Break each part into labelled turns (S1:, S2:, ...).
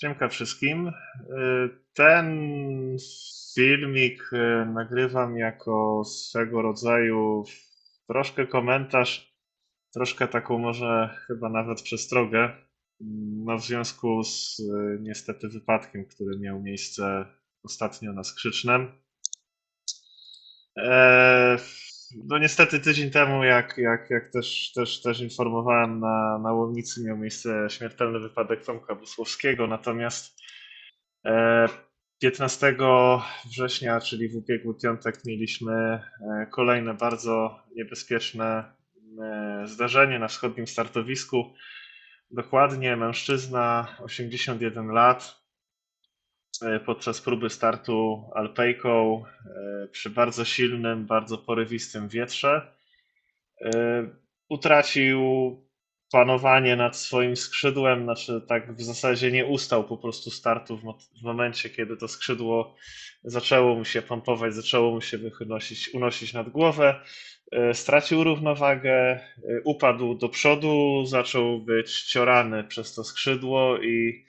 S1: Siemka wszystkim. Y, Ten filmik y, nagrywam jako swego rodzaju troszkę komentarz, troszkę taką może chyba nawet przestrogę, no w związku z y, niestety wypadkiem, który miał miejsce ostatnio na Skrzycznem. E, No niestety tydzień temu, jak, jak, jak też, też, też informowałem, na, na Łomnicy miał miejsce śmiertelny wypadek Tomka Busłowskiego, natomiast e, 15 września, czyli w ubiegły piątek, mieliśmy e, kolejne bardzo niebezpieczne e, zdarzenie na wschodnim startowisku. Dokładnie mężczyzna, 81 lat, podczas próby startu alpejką e, przy bardzo silnym, bardzo porywistym wietrze e, utracił panowanie nad swoim skrzydłem, znaczy tak w zasadzie nie ustał po prostu startu w, mo- w momencie, kiedy to skrzydło zaczęło mu się pompować, zaczęło mu się wynosić, unosić nad głowę. E, Stracił równowagę, e, upadł do przodu, zaczął być ciorany przez to skrzydło i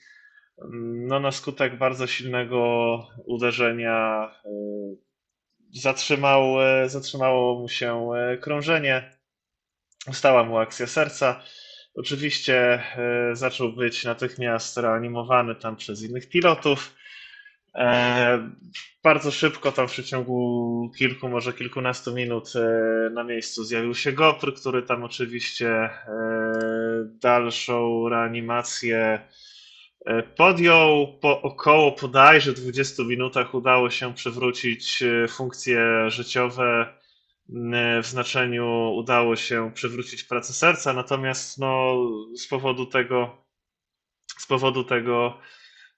S1: no, na skutek bardzo silnego uderzenia e, zatrzymał, e, zatrzymało mu się e, krążenie, ustała mu akcja serca. Oczywiście zaczął być natychmiast reanimowany tam przez innych pilotów. E, Bardzo szybko, tam w przeciągu kilku, może kilkunastu minut na miejscu zjawił się Gopr, który tam oczywiście dalszą reanimację podjął. Po około bodajże 20 minutach udało się przywrócić e, funkcje życiowe w znaczeniu udało się przywrócić pracę serca, natomiast no, z powodu tego, z powodu tego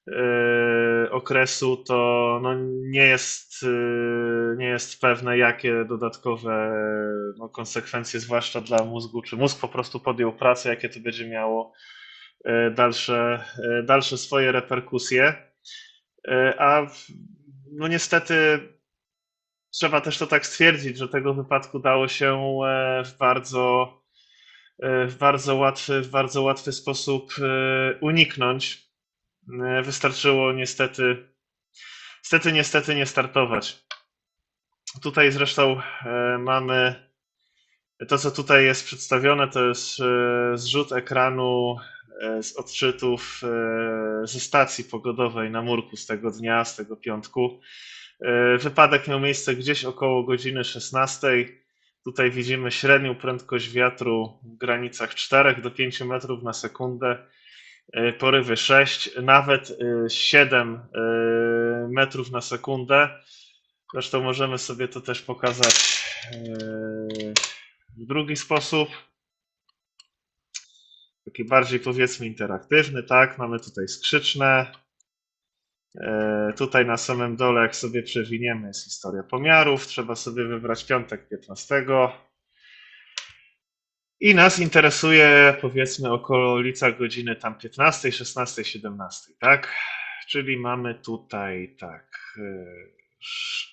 S1: e, okresu to no, nie, jest, e, nie jest pewne, jakie dodatkowe no, konsekwencje, zwłaszcza dla mózgu, czy mózg po prostu podjął pracę, jakie to będzie miało e, dalsze, e, dalsze swoje reperkusje. E, A no niestety trzeba też to tak stwierdzić, że tego wypadku dało się e, w bardzo, e, w bardzo łatwy, w bardzo łatwy sposób e, uniknąć. E, Wystarczyło niestety, niestety, niestety nie startować. Tutaj zresztą e, mamy to, co tutaj jest przedstawione, to jest e, zrzut ekranu e, z odczytów e, ze stacji pogodowej na murku z tego dnia, z tego piątku. E, Wypadek miał miejsce gdzieś około godziny 16. Tutaj widzimy średnią prędkość wiatru w granicach 4 do 5 metrów na sekundę, e, porywy 6, nawet e, 7 e, metrów na sekundę. Zresztą możemy sobie to też pokazać e, w drugi sposób. Taki bardziej powiedzmy interaktywny, tak? Mamy tutaj skrzyczne, E, Tutaj na samym dole, jak sobie przewiniemy, jest historia pomiarów. Trzeba sobie wybrać piątek 15. I nas interesuje powiedzmy okolica godziny tam 15, 16, 17, tak? Czyli mamy tutaj tak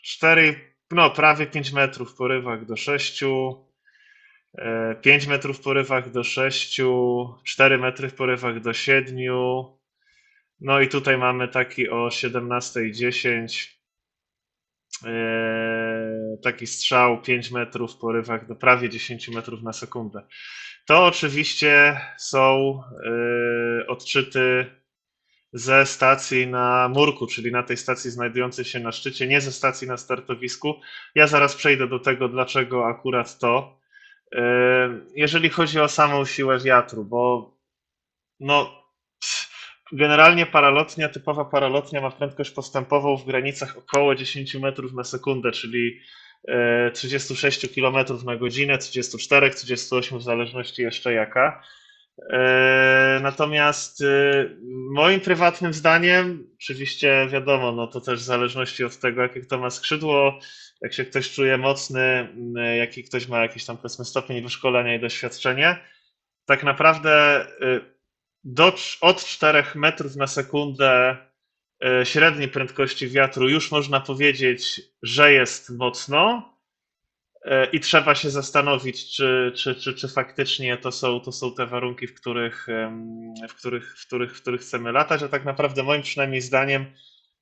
S1: 4, no prawie 5 metrów w porywach do 6, 5 metrów w porywach do 6, 4 metry w porywach do 7, no i tutaj mamy taki o 17.10 e, taki strzał 5 metrów w porywach do prawie 10 metrów na sekundę. To oczywiście są e, odczyty ze stacji na murku, czyli na tej stacji znajdującej się na szczycie, nie ze stacji na startowisku. Ja zaraz przejdę do tego, dlaczego akurat to. E, Jeżeli chodzi o samą siłę wiatru, bo no Generalnie paralotnia, typowa paralotnia ma prędkość postępową w granicach około 10 metrów na sekundę, czyli e, 36 km na godzinę, 34, 38 w zależności jeszcze jaka. E, Natomiast e, moim prywatnym zdaniem, oczywiście wiadomo, no to też w zależności od tego, jakie kto ma skrzydło, jak się ktoś czuje mocny, jaki ktoś ma jakiś tam powiedzmy stopień wyszkolenia i doświadczenie, tak naprawdę e, do, od 4 metrów na sekundę średniej prędkości wiatru już można powiedzieć, że jest mocno. E, I trzeba się zastanowić, czy, czy, czy, czy faktycznie to są, to są te warunki, w których, w, których, w, których, w których chcemy latać, a tak naprawdę moim przynajmniej zdaniem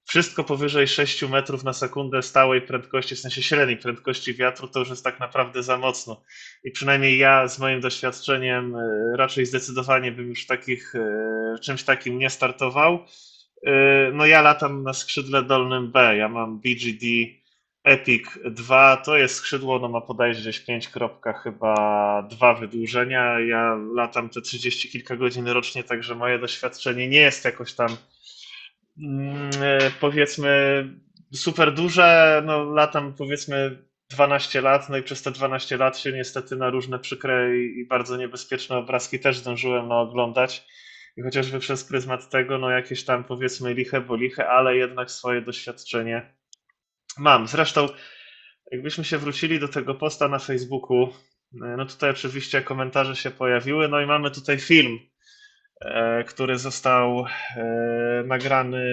S1: wszystko powyżej 6 metrów na sekundę stałej prędkości, w sensie średniej prędkości wiatru, to już jest tak naprawdę za mocno. I przynajmniej ja z moim doświadczeniem e, raczej zdecydowanie bym już takich, e, czymś takim nie startował. No ja latam na skrzydle dolnym B, ja mam BGD Epic 2, to jest skrzydło, ono ma podajże gdzieś 5 kropka chyba 2 wydłużenia. Ja latam te 30 kilka godzin rocznie, także moje doświadczenie nie jest jakoś tam mm, e, powiedzmy super duże, no latam powiedzmy 12 lat, no i przez te 12 lat się niestety na różne przykre i bardzo niebezpieczne obrazki też zdążyłem naoglądać. I chociażby przez pryzmat tego, no jakieś tam powiedzmy liche, bo liche, ale jednak swoje doświadczenie mam. Zresztą, jakbyśmy się wrócili do tego posta na Facebooku, e, no tutaj oczywiście komentarze się pojawiły, no i mamy tutaj film e, który został e, nagrany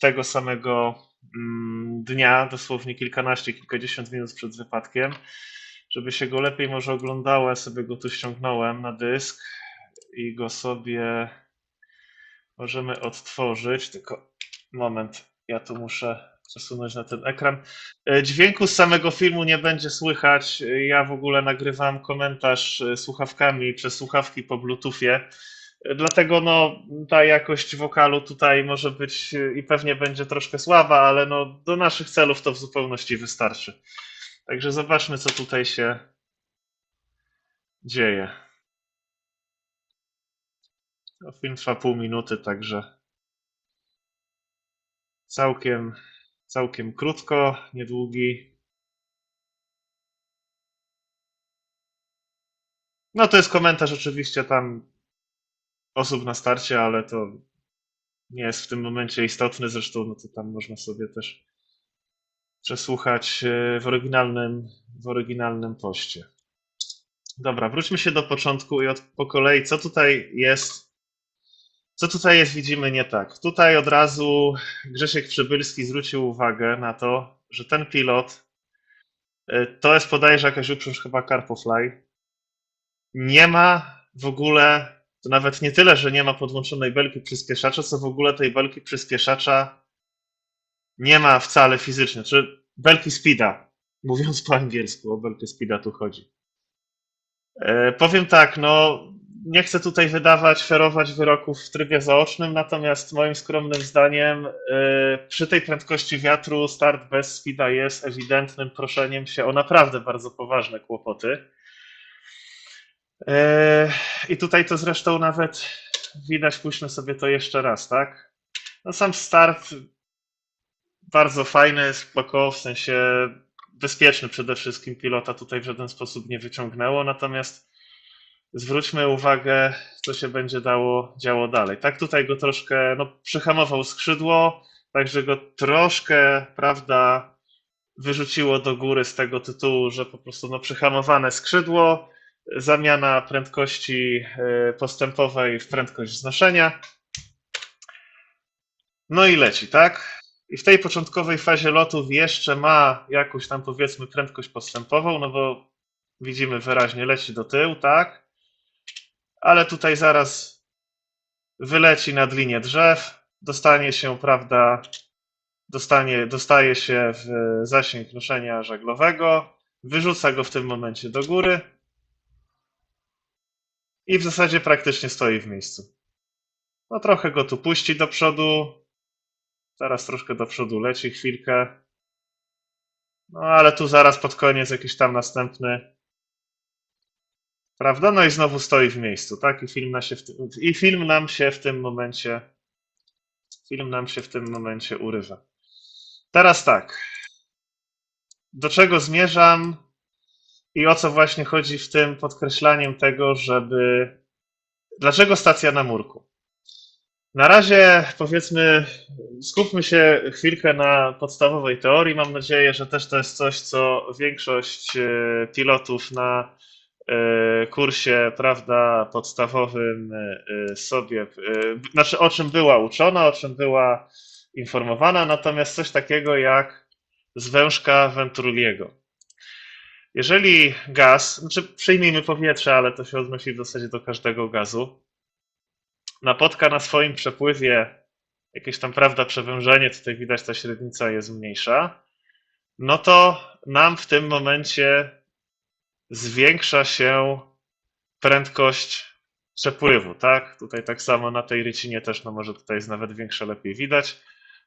S1: tego samego mm, dnia, dosłownie kilkanaście, kilkadziesiąt minut przed wypadkiem. Żeby się go lepiej może oglądało, ja sobie go tu ściągnąłem na dysk i go sobie możemy odtworzyć. Tylko moment, ja tu muszę przesunąć na ten ekran. E, Dźwięku z samego filmu nie będzie słychać. Ja w ogóle nagrywam komentarz e, słuchawkami przez słuchawki po Bluetoothie. E, Dlatego no, ta jakość wokalu tutaj może być e, i pewnie będzie troszkę słaba, ale no, do naszych celów to w zupełności wystarczy. Także zobaczmy, co tutaj się dzieje. No, film trwa pół minuty, także całkiem, całkiem krótko, niedługi. No to jest komentarz oczywiście tam osób na starcie, ale to nie jest w tym momencie istotny. Zresztą no to tam można sobie też przesłuchać e, w oryginalnym, w oryginalnym poście. Dobra, wróćmy się do początku i od, po kolei, co tutaj jest, co tutaj jest, widzimy nie tak. Tutaj od razu Grzesiek Przybylski zwrócił uwagę na to, że ten pilot, e, to jest podajże jakaś uprząż chyba Carpofly, nie ma w ogóle, to nawet nie tyle, że nie ma podłączonej belki przyspieszacza, co w ogóle tej belki przyspieszacza nie ma wcale fizycznie, czy belki speeda, mówiąc po angielsku, o belkę speeda tu chodzi. E, powiem tak, no nie chcę tutaj wydawać, ferować wyroków w trybie zaocznym, natomiast moim skromnym zdaniem e, przy tej prędkości wiatru start bez speeda jest ewidentnym proszeniem się o naprawdę bardzo poważne kłopoty. E, I tutaj to zresztą nawet widać, pójdźmy sobie to jeszcze raz, tak? No sam start bardzo fajny, spoko, w sensie bezpieczny przede wszystkim pilota tutaj w żaden sposób nie wyciągnęło, natomiast zwróćmy uwagę, co się będzie dało, działo dalej. Tak tutaj go troszkę, no przyhamował skrzydło, także go troszkę, prawda, wyrzuciło do góry z tego tytułu, że po prostu no przyhamowane skrzydło, zamiana prędkości e, postępowej w prędkość znoszenia. No i leci, tak? I w tej początkowej fazie lotów jeszcze ma jakąś tam powiedzmy prędkość postępową, no bo widzimy wyraźnie leci do tyłu, tak? Ale tutaj zaraz wyleci nad linię drzew, dostanie się, prawda, dostanie, dostaje się w zasięg noszenia żaglowego, wyrzuca go w tym momencie do góry i w zasadzie praktycznie stoi w miejscu. No trochę go tu puści do przodu, Teraz troszkę do przodu leci chwilkę. No ale tu zaraz pod koniec jakiś tam następny. Prawda? No i znowu stoi w miejscu, tak? I film, na się tym, I film nam się w tym momencie. Film nam się w tym momencie urywa. Teraz tak. Do czego zmierzam i o co właśnie chodzi w tym podkreślaniem tego, żeby. Dlaczego stacja na murku? Na razie powiedzmy, skupmy się chwilkę na podstawowej teorii. Mam nadzieję, że też to jest coś, co większość e, pilotów na kursie, prawda, podstawowym e, sobie, znaczy o czym była uczona, o czym była informowana, natomiast coś takiego jak zwężka Venturiego. Jeżeli gaz, znaczy przyjmijmy powietrze, ale to się odnosi w zasadzie do każdego gazu, napotka na swoim przepływie jakieś tam, prawda, przewężenie, tutaj widać ta średnica jest mniejsza, no to nam w tym momencie zwiększa się prędkość przepływu, tak? Tutaj tak samo na tej rycinie też, no może tutaj jest nawet większa, lepiej widać,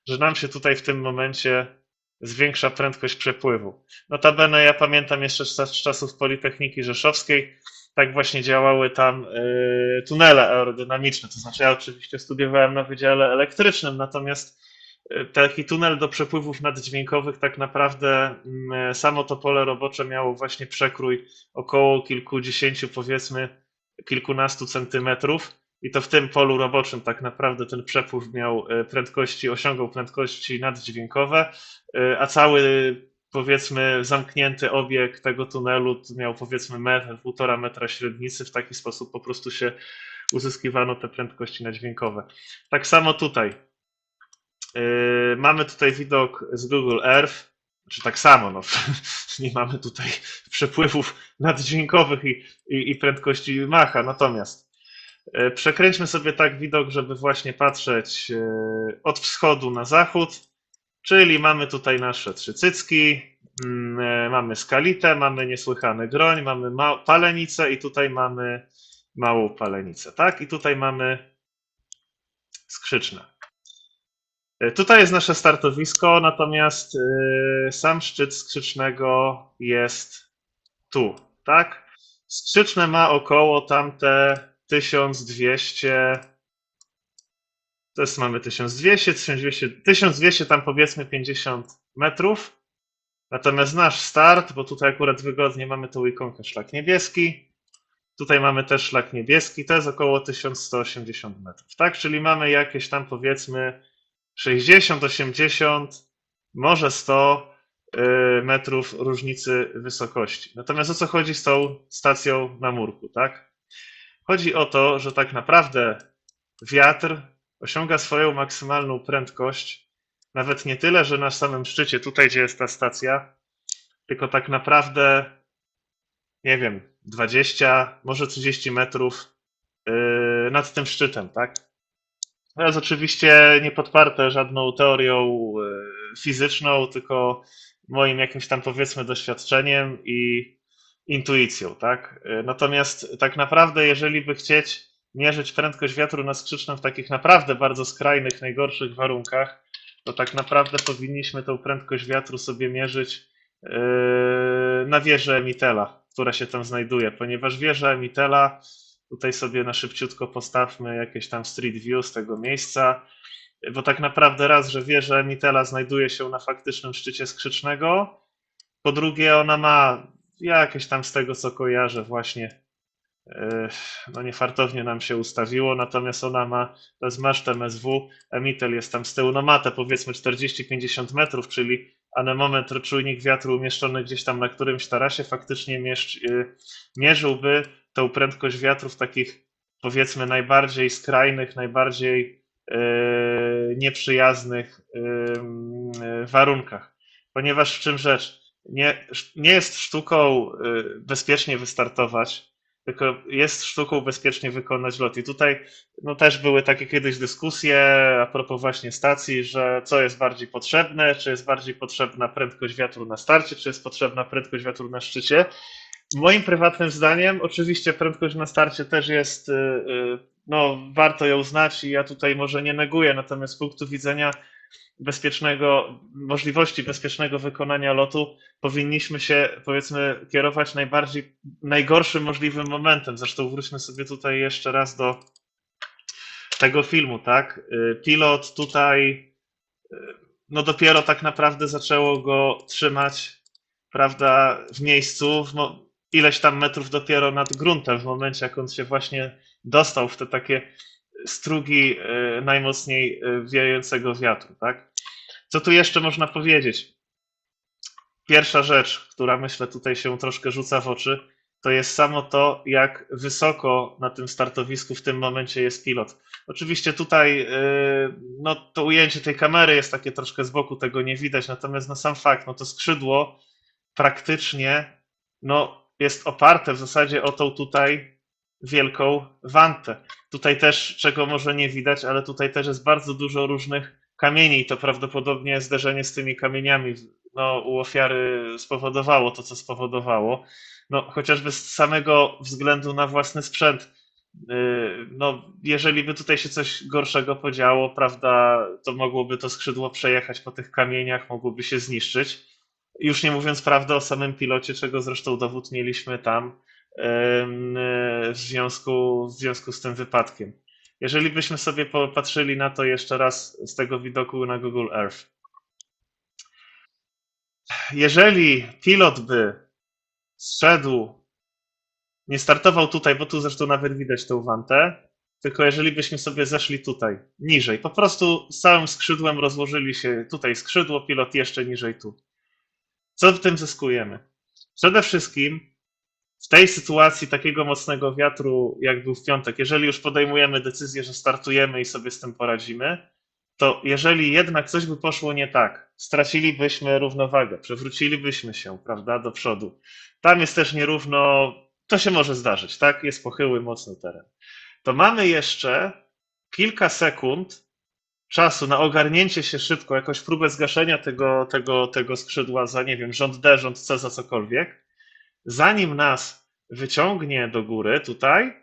S1: że nam się tutaj w tym momencie zwiększa prędkość przepływu. Notabene ja pamiętam jeszcze z czasów Politechniki Rzeszowskiej, tak właśnie działały tam y, tunele aerodynamiczne. To znaczy, ja oczywiście studiowałem na Wydziale Elektrycznym, natomiast taki tunel do przepływów naddźwiękowych, tak naprawdę mm, samo to pole robocze miało właśnie przekrój około kilkudziesięciu, powiedzmy, kilkunastu centymetrów. I to w tym polu roboczym tak naprawdę ten przepływ miał y, prędkości, osiągał prędkości naddźwiękowe, a cały powiedzmy zamknięty obieg tego tunelu miał powiedzmy metr, półtora metra średnicy, w taki sposób po prostu się uzyskiwano te prędkości nadźwiękowe. Tak samo tutaj. Yy, mamy tutaj widok z Google Earth, czy tak samo, no, nie mamy tutaj przepływów naddźwiękowych i, i, i prędkości Macha, natomiast yy, przekręćmy sobie tak widok, żeby właśnie patrzeć yy, od wschodu na zachód Czyli mamy tutaj nasze trzy cycki, mm, e, mamy skalitę, mamy niesłychany groń, mamy palenicę i tutaj mamy małą palenicę, tak? I tutaj mamy skrzyczne. E, tutaj jest nasze startowisko, natomiast e, sam szczyt skrzycznego jest tu, tak? Skrzyczne ma około tamte 1200 to jest, mamy 1200, 1200, 1200 tam powiedzmy 50 metrów. Natomiast nasz start, bo tutaj akurat wygodnie mamy tą ikonkę szlak niebieski. Tutaj mamy też szlak niebieski, to jest około 1180 metrów, tak? Czyli mamy jakieś tam powiedzmy 60, 80, może 100 y, metrów różnicy wysokości. Natomiast o co chodzi z tą stacją na murku, tak? Chodzi o to, że tak naprawdę wiatr osiąga swoją maksymalną prędkość nawet nie tyle, że na samym szczycie, tutaj gdzie jest ta stacja, tylko tak naprawdę, nie wiem, 20, może 30 metrów yy, nad tym szczytem, tak? To jest oczywiście nie podparte żadną teorią yy, fizyczną, tylko moim jakimś tam powiedzmy doświadczeniem i intuicją, tak? Yy, natomiast tak naprawdę, jeżeli by chcieć mierzyć prędkość wiatru na skrzycznym w takich naprawdę bardzo skrajnych, najgorszych warunkach, to tak naprawdę powinniśmy tą prędkość wiatru sobie mierzyć yy, na wieży Emitela, która się tam znajduje, ponieważ wieża Emitela, tutaj sobie na szybciutko postawmy jakieś tam street view z tego miejsca, bo tak naprawdę raz, że wieża Emitela znajduje się na faktycznym szczycie skrzycznego, po drugie ona ma jakieś tam z tego co kojarzę właśnie no niefartownie nam się ustawiło, natomiast ona ma, to jest maszt MSW, emitel jest tam z tyłu, no ma te powiedzmy 40-50 metrów, czyli anemometr, czujnik wiatru umieszczony gdzieś tam na którymś tarasie faktycznie mierz, y, mierzyłby tą prędkość wiatru w takich powiedzmy najbardziej skrajnych, najbardziej yy, nieprzyjaznych yy, warunkach. Ponieważ w czym rzecz? Nie, nie jest sztuką bezpiecznie wystartować, tylko jest sztuką bezpiecznie wykonać lot. I tutaj no, też były takie kiedyś dyskusje a propos właśnie stacji, że co jest bardziej potrzebne, czy jest bardziej potrzebna prędkość wiatru na starcie, czy jest potrzebna prędkość wiatru na szczycie. Moim prywatnym zdaniem, oczywiście prędkość na starcie też jest, y, y, no warto ją znać i ja tutaj może nie neguję, natomiast z punktu widzenia bezpiecznego, możliwości bezpiecznego wykonania lotu, powinniśmy się, powiedzmy, kierować najbardziej, najgorszym możliwym momentem. Zresztą wróćmy sobie tutaj jeszcze raz do tego filmu, tak? Y, pilot tutaj, no dopiero tak naprawdę zaczęło go trzymać, prawda, w miejscu, ileś tam metrów dopiero nad gruntem, w momencie, jak on się właśnie dostał w te takie strugi e, najmocniej e, wiejącego wiatru, tak? Co tu jeszcze można powiedzieć? Pierwsza rzecz, która myślę tutaj się troszkę rzuca w oczy, to jest samo to, jak wysoko na tym startowisku w tym momencie jest pilot. Oczywiście tutaj e, no, to ujęcie tej kamery jest takie troszkę z boku, tego nie widać, natomiast no, sam fakt, no to skrzydło praktycznie no, jest oparte w zasadzie o tą tutaj wielką wantę. Tutaj też, czego może nie widać, ale tutaj też jest bardzo dużo różnych kamieni i to prawdopodobnie zderzenie z tymi kamieniami no, u ofiary spowodowało to, co spowodowało. No, chociażby z samego względu na własny sprzęt. Yy, No, jeżeli by tutaj się coś gorszego podziało, prawda, to mogłoby to skrzydło przejechać po tych kamieniach, mogłoby się zniszczyć. Już nie mówiąc prawda o samym pilocie, czego zresztą dowód mieliśmy tam w związku, w związku z tym wypadkiem. Jeżeli byśmy sobie popatrzyli na to jeszcze raz z tego widoku na Google Earth. Jeżeli pilot by zszedł, nie startował tutaj, bo tu zresztą nawet widać tą wantę, tylko jeżeli byśmy sobie zeszli tutaj, niżej, po prostu z całym skrzydłem rozłożyli się tutaj skrzydło, pilot jeszcze niżej tu. Co w tym zyskujemy? Przede wszystkim w tej sytuacji takiego mocnego wiatru, jak był w piątek, jeżeli już podejmujemy decyzję, że startujemy i sobie z tym poradzimy, to jeżeli jednak coś by poszło nie tak, stracilibyśmy równowagę, przewrócilibyśmy się, prawda, do przodu. Tam jest też nierówno, to się może zdarzyć, tak? Jest pochyły, mocny teren. To mamy jeszcze kilka sekund czasu na ogarnięcie się szybko, jakąś próbę zgaszenia tego, tego, tego skrzydła za, nie wiem, rząd D, rząd C, za cokolwiek, zanim nas wyciągnie do góry tutaj,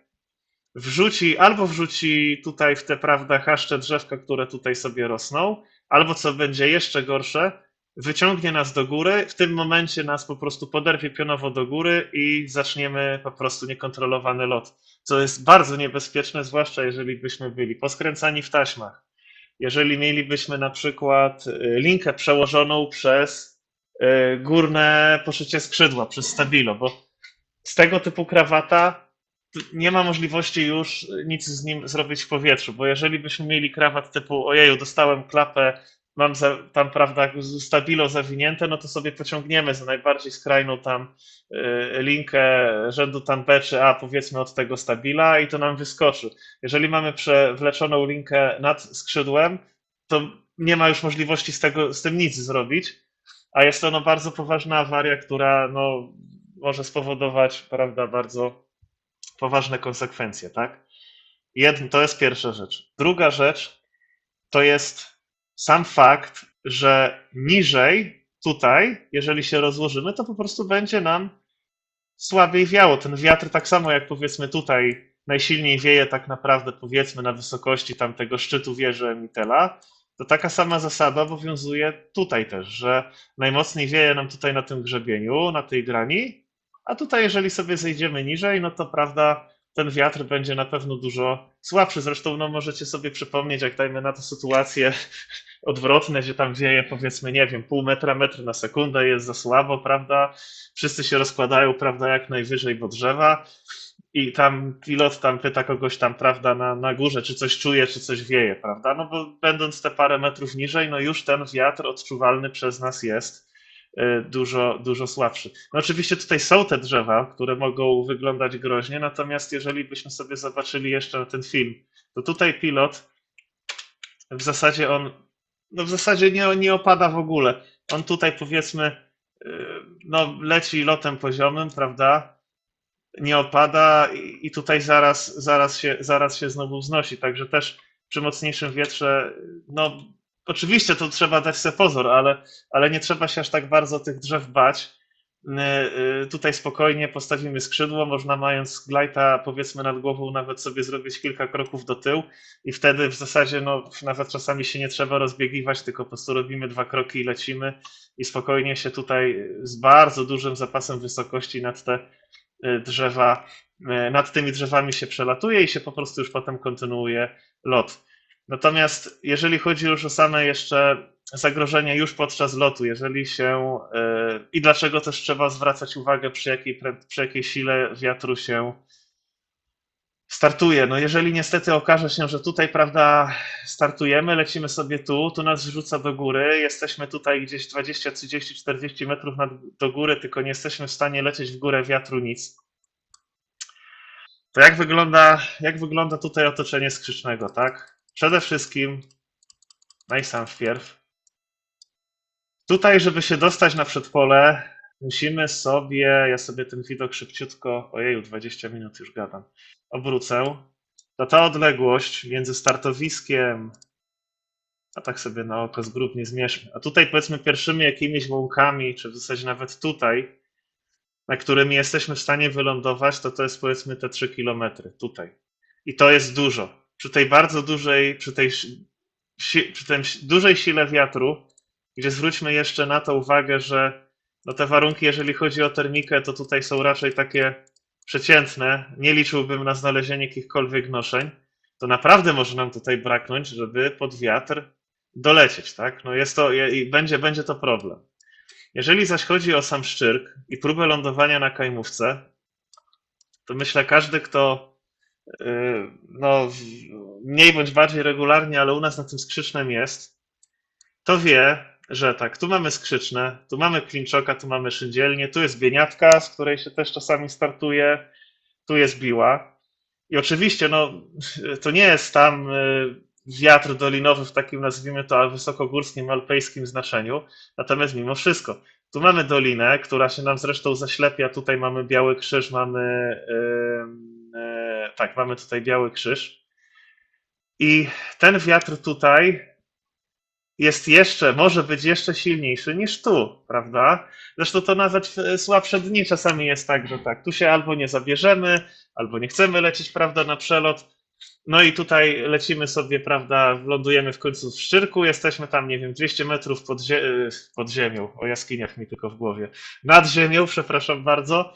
S1: wrzuci, albo wrzuci tutaj w te, prawda, chaszcze drzewka, które tutaj sobie rosną, albo co będzie jeszcze gorsze, wyciągnie nas do góry, w tym momencie nas po prostu poderwie pionowo do góry i zaczniemy po prostu niekontrolowany lot, co jest bardzo niebezpieczne, zwłaszcza jeżeli byśmy byli poskręcani w taśmach. Jeżeli mielibyśmy na przykład y, linkę przełożoną przez y, górne poszycie skrzydła, przez stabilo, bo z tego typu krawata nie ma możliwości już nic z nim zrobić w powietrzu, bo jeżeli byśmy mieli krawat typu ojeju, dostałem klapę, mam za, tam, prawda, stabilo zawinięte, no to sobie pociągniemy za najbardziej skrajną tam y, linkę rzędu tam B czy A, powiedzmy od tego stabila i to nam wyskoczy. Jeżeli mamy przewleczoną linkę nad skrzydłem, to nie ma już możliwości z, tego, z tym nic zrobić, a jest to no, bardzo poważna awaria, która no, może spowodować, prawda, bardzo poważne konsekwencje, tak? Jedno, to jest pierwsza rzecz. Druga rzecz to jest sam fakt, że niżej tutaj, jeżeli się rozłożymy, to po prostu będzie nam słabiej wiało. Ten wiatr tak samo jak powiedzmy tutaj najsilniej wieje tak naprawdę powiedzmy na wysokości tamtego szczytu wieży Emitela, to taka sama zasada obowiązuje tutaj też, że najmocniej wieje nam tutaj na tym grzebieniu, na tej grani, a tutaj jeżeli sobie zejdziemy niżej, no to prawda, ten wiatr będzie na pewno dużo słabszy. Zresztą no, możecie sobie przypomnieć, jak dajmy na to sytuacje odwrotne, gdzie tam wieje powiedzmy, nie wiem, pół metra, metr na sekundę, jest za słabo, prawda? Wszyscy się rozkładają, prawda, jak najwyżej do drzewa i tam pilot tam pyta kogoś tam, prawda, na, na górze, czy coś czuje, czy coś wieje, prawda? No bo będąc te parę metrów niżej, no już ten wiatr odczuwalny przez nas jest dużo, dużo słabszy. No oczywiście tutaj są te drzewa, które mogą wyglądać groźnie, natomiast jeżeli byśmy sobie zobaczyli jeszcze ten film, to tutaj pilot w zasadzie on, no w zasadzie nie, nie opada w ogóle. On tutaj powiedzmy, y, no leci lotem poziomym, prawda? Nie opada i tutaj zaraz, zaraz, się, zaraz się znowu wznosi, także też przy mocniejszym wietrze, no oczywiście to trzeba dać sobie pozór, ale, ale nie trzeba się aż tak bardzo tych drzew bać. Y, y, Tutaj spokojnie postawimy skrzydło, można mając glajta powiedzmy nad głową nawet sobie zrobić kilka kroków do tyłu i wtedy w zasadzie no, nawet czasami się nie trzeba rozbiegiwać, tylko po prostu robimy dwa kroki i lecimy i spokojnie się tutaj z bardzo dużym zapasem wysokości nad te y, drzewa, nad tymi drzewami się przelatuje i się po prostu już potem kontynuuje lot. Natomiast jeżeli chodzi już o same jeszcze zagrożenie już podczas lotu, jeżeli się y, i dlaczego też trzeba zwracać uwagę przy jakiej, przy jakiej sile wiatru się startuje. No jeżeli niestety okaże się, że tutaj, prawda, startujemy, lecimy sobie tu, tu nas rzuca do góry, jesteśmy tutaj gdzieś 20, 30, 40 metrów nad, do góry, tylko nie jesteśmy w stanie lecieć w górę wiatru nic. To jak wygląda, jak wygląda tutaj otoczenie skrzycznego, tak? Przede wszystkim, najsam wpierw, tutaj, żeby się dostać na przedpole, musimy sobie, ja sobie ten widok szybciutko, ojeju, 20 minut już gadam, obrócę. To ta odległość między startowiskiem, a tak sobie na oko zgrubnie zmierzmy. A tutaj powiedzmy pierwszymi jakimiś łąkami, czy w zasadzie nawet tutaj, na którymi jesteśmy w stanie wylądować, to to jest powiedzmy te 3 kilometry tutaj. I to jest dużo. Przy tej bardzo dużej, przy tej przy dużej sile wiatru, gdzie zwróćmy jeszcze na to uwagę, że no te warunki, jeżeli chodzi o termikę, to tutaj są raczej takie przeciętne. Nie liczyłbym na znalezienie jakichkolwiek noszeń. To naprawdę może nam tutaj braknąć, żeby pod wiatr dolecieć, tak? No jest to, i będzie, będzie to problem. Jeżeli zaś chodzi o sam Szczyrk i próbę lądowania na Kajmówce, to myślę każdy, kto no, w- mniej bądź bardziej regularnie, ale u nas na tym skrzycznym jest, to wie, że tak, tu mamy skrzyczne, tu mamy klinczoka, tu mamy szyndzielnię, tu jest bieniatka, z której się też czasami startuje, tu jest biła. I oczywiście, no, to nie jest tam y, wiatr dolinowy w takim, nazwijmy to, wysokogórskim, alpejskim znaczeniu, natomiast mimo wszystko, tu mamy dolinę, która się nam zresztą zaślepia, tutaj mamy Biały Krzyż, mamy, y, y, tak, mamy tutaj Biały Krzyż. I ten wiatr tutaj jest jeszcze, może być jeszcze silniejszy niż tu, prawda? Zresztą to nawet w słabsze dni czasami jest tak, że tak, tu się albo nie zabierzemy, albo nie chcemy lecieć, prawda, na przelot. No i tutaj lecimy sobie, prawda, lądujemy w końcu w Szczyrku, jesteśmy tam, nie wiem, 200 metrów pod, zie y, pod ziemią, o jaskiniach mi tylko w głowie, nad ziemią, przepraszam bardzo,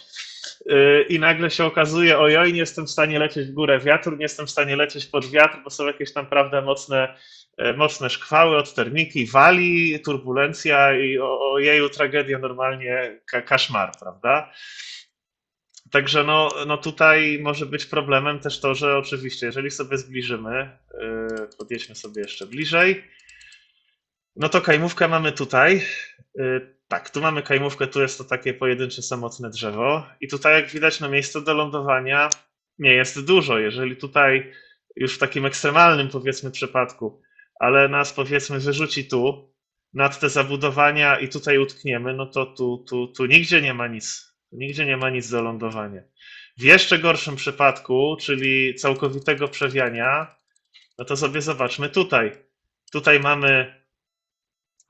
S1: Yy, i nagle się okazuje, ojoj, nie jestem w stanie lecieć w górę wiatru, nie jestem w stanie lecieć pod wiatr, bo są jakieś tam, prawda, mocne, e, mocne szkwały od termiki, wali, turbulencja i ojeju, tragedia normalnie, ka kaszmar, prawda? Także no, no tutaj może być problemem też to, że oczywiście, jeżeli sobie zbliżymy, yy, podjedźmy sobie jeszcze bliżej, no to kajmówkę mamy tutaj. Yy, Tak, tu mamy kajmówkę, tu jest to takie pojedyncze samotne drzewo i tutaj jak widać no miejsce do lądowania nie jest dużo. Jeżeli tutaj już w takim ekstremalnym powiedzmy przypadku, ale nas powiedzmy wyrzuci tu nad te zabudowania i tutaj utkniemy, no to tu, tu, tu nigdzie nie ma nic. Nigdzie nie ma nic do lądowania. W jeszcze gorszym przypadku, czyli całkowitego przewiania, no to sobie zobaczmy tutaj. Tutaj mamy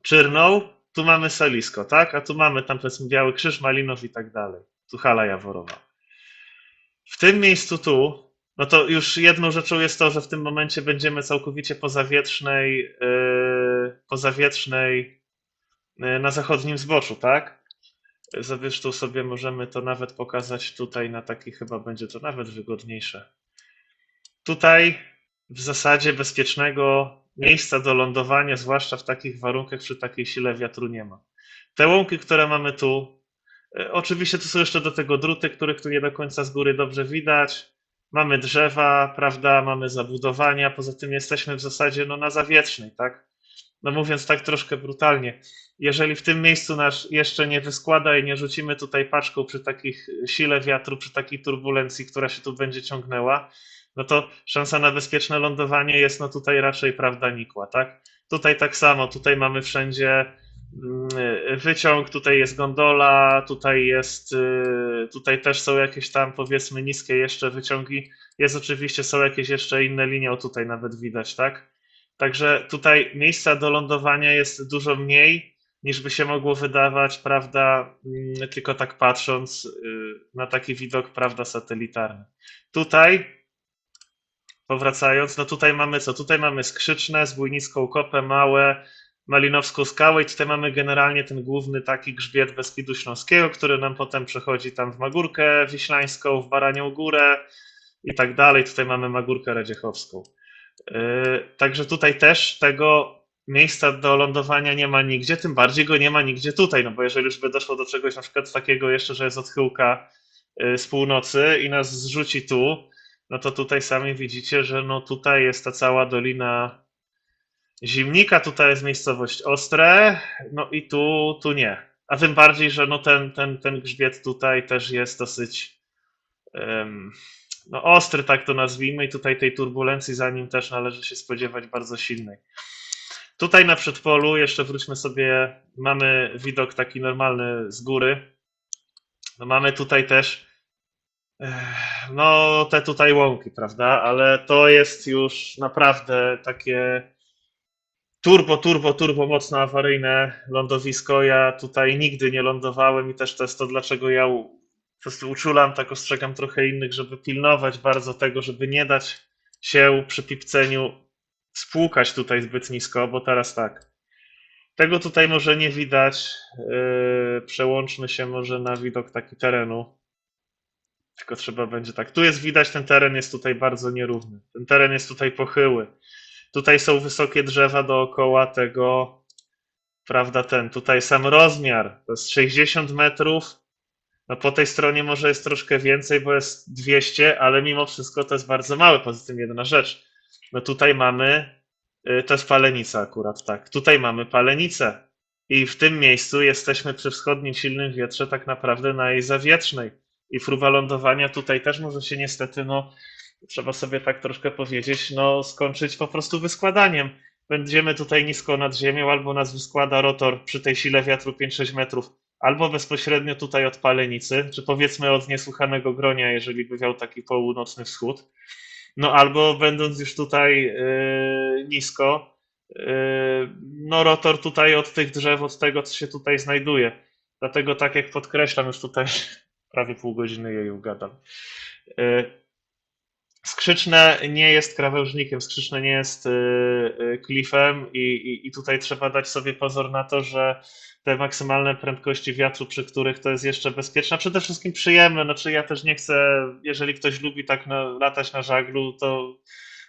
S1: Czyrną, tu mamy Selisko, tak? A tu mamy tam powiedzmy Biały Krzyż, Malinów i tak dalej. Tu Hala Jaworowa. W tym miejscu tu, no to już jedną rzeczą jest to, że w tym momencie będziemy całkowicie pozawietrznej, yy, pozawietrznej yy, na zachodnim zboczu, tak? Zresztą sobie możemy to nawet pokazać tutaj na taki, chyba będzie to nawet wygodniejsze. Tutaj w zasadzie bezpiecznego miejsca do lądowania, zwłaszcza w takich warunkach, przy takiej sile wiatru nie ma. Te łąki, które mamy tu, e, oczywiście tu są jeszcze do tego druty, których tu nie do końca z góry dobrze widać. Mamy drzewa, prawda, mamy zabudowania, poza tym jesteśmy w zasadzie no, na zawietrznej, tak? No mówiąc tak troszkę brutalnie, jeżeli w tym miejscu nasz jeszcze nie wyskłada i nie rzucimy tutaj paczką przy takich sile wiatru, przy takiej turbulencji, która się tu będzie ciągnęła, no to szansa na bezpieczne lądowanie jest no tutaj raczej prawda nikła, tak? Tutaj tak samo, tutaj mamy wszędzie mm, wyciąg, tutaj jest gondola, tutaj jest, y, tutaj też są jakieś tam powiedzmy niskie jeszcze wyciągi, jest oczywiście, są jakieś jeszcze inne linie, o tutaj nawet widać, tak? Także tutaj miejsca do lądowania jest dużo mniej niż by się mogło wydawać, prawda, mm, tylko tak patrząc y, na taki widok, prawda, satelitarny. Tutaj powracając, no tutaj mamy co? Tutaj mamy skrzyczne, zbójniską kopę, małe, malinowską skałę i tutaj mamy generalnie ten główny taki grzbiet Beskidu Śląskiego, który nam potem przechodzi tam w Magórkę Wiślańską, w Baranią Górę i tak dalej. Tutaj mamy Magórkę Radziechowską. Yy, Także tutaj też tego miejsca do lądowania nie ma nigdzie, tym bardziej go nie ma nigdzie tutaj, no bo jeżeli już by doszło do czegoś na przykład takiego jeszcze, że jest odchyłka yy, z północy i nas zrzuci tu, no to tutaj sami widzicie, że no tutaj jest ta cała dolina Zimnika, tutaj jest miejscowość Ostre, no i tu, tu nie. A tym bardziej, że no ten, ten, ten grzbiet tutaj też jest dosyć em, no ostry, tak to nazwijmy, i tutaj tej turbulencji za nim też należy się spodziewać bardzo silnej. Tutaj na przedpolu, jeszcze wróćmy sobie, mamy widok taki normalny z góry, no mamy tutaj też eh, no te tutaj łąki, prawda? Ale to jest już naprawdę takie turbo, turbo, turbo mocno awaryjne lądowisko. Ja tutaj nigdy nie lądowałem i też to jest to, dlaczego ja po prostu uczulam, tak ostrzegam trochę innych, żeby pilnować bardzo tego, żeby nie dać się przy pipceniu spłukać tutaj zbyt nisko, bo teraz tak. Tego tutaj może nie widać. Yy, przełączmy się może na widok taki terenu. Tylko trzeba będzie tak. Tu jest widać, ten teren jest tutaj bardzo nierówny. Ten teren jest tutaj pochyły. Tutaj są wysokie drzewa dookoła tego, prawda, ten. Tutaj sam rozmiar to jest 60 metrów. No po tej stronie może jest troszkę więcej, bo jest 200, ale mimo wszystko to jest bardzo małe. Poza tym jedna rzecz. No tutaj mamy, y, to jest palenica akurat, tak. Tutaj mamy palenicę. I w tym miejscu jesteśmy przy wschodnim silnym wietrze tak naprawdę na jej zawietrznej. I próba lądowania tutaj też może się niestety, no trzeba sobie tak troszkę powiedzieć, no skończyć po prostu wyskładaniem. Będziemy tutaj nisko nad ziemią, albo nas wyskłada rotor przy tej sile wiatru 5-6 metrów, albo bezpośrednio tutaj od palenicy, czy powiedzmy od niesłychanego gronia, jeżeli by wiał taki północny wschód. No albo będąc już tutaj yy, nisko, yy, no rotor tutaj od tych drzew, od tego, co się tutaj znajduje. Dlatego tak jak podkreślam, już tutaj prawie pół godziny jej gadam. Yy, Skrzyczne nie jest krawężnikiem, skrzyczne nie jest y, y, klifem i, i, i tutaj trzeba dać sobie pozor na to, że te maksymalne prędkości wiatru, przy których to jest jeszcze bezpieczne, przede wszystkim przyjemne. Znaczy ja też nie chcę, jeżeli ktoś lubi tak na, latać na żaglu, to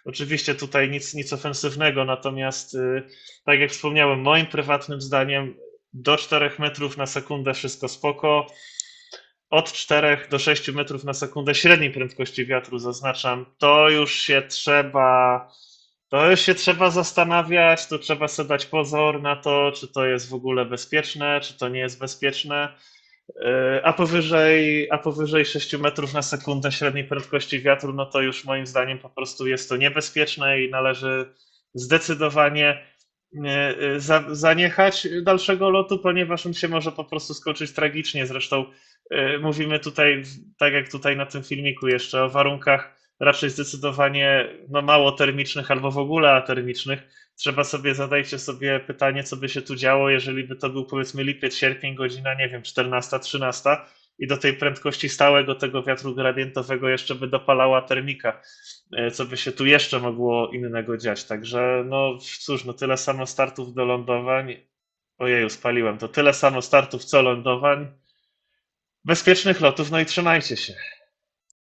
S1: oczywiście tutaj nic, nic ofensywnego, natomiast y, tak jak wspomniałem, moim prywatnym zdaniem do 4 metrów na sekundę wszystko spoko od 4 do 6 metrów na sekundę średniej prędkości wiatru, zaznaczam, to już się trzeba, to już się trzeba zastanawiać, to trzeba sobie dać pozor na to, czy to jest w ogóle bezpieczne, czy to nie jest bezpieczne. Yy, A powyżej, a powyżej 6 metrów na sekundę średniej prędkości wiatru, no to już moim zdaniem po prostu jest to niebezpieczne i należy zdecydowanie zaniechać dalszego lotu, ponieważ on się może po prostu skończyć tragicznie. Zresztą y, mówimy tutaj, tak jak tutaj na tym filmiku jeszcze, o warunkach raczej zdecydowanie no, mało termicznych albo w ogóle atermicznych. Trzeba sobie, zadajcie sobie pytanie, co by się tu działo, jeżeli by to był powiedzmy lipiec, sierpień, godzina, nie wiem, 14, 13 i do tej prędkości stałego tego wiatru gradientowego jeszcze by dopalała termika e, co by się tu jeszcze mogło innego dziać. Także no cóż, no tyle samo startów do lądowań. Ojeju, spaliłem. To tyle samo startów co lądowań. Bezpiecznych lotów, no i trzymajcie się.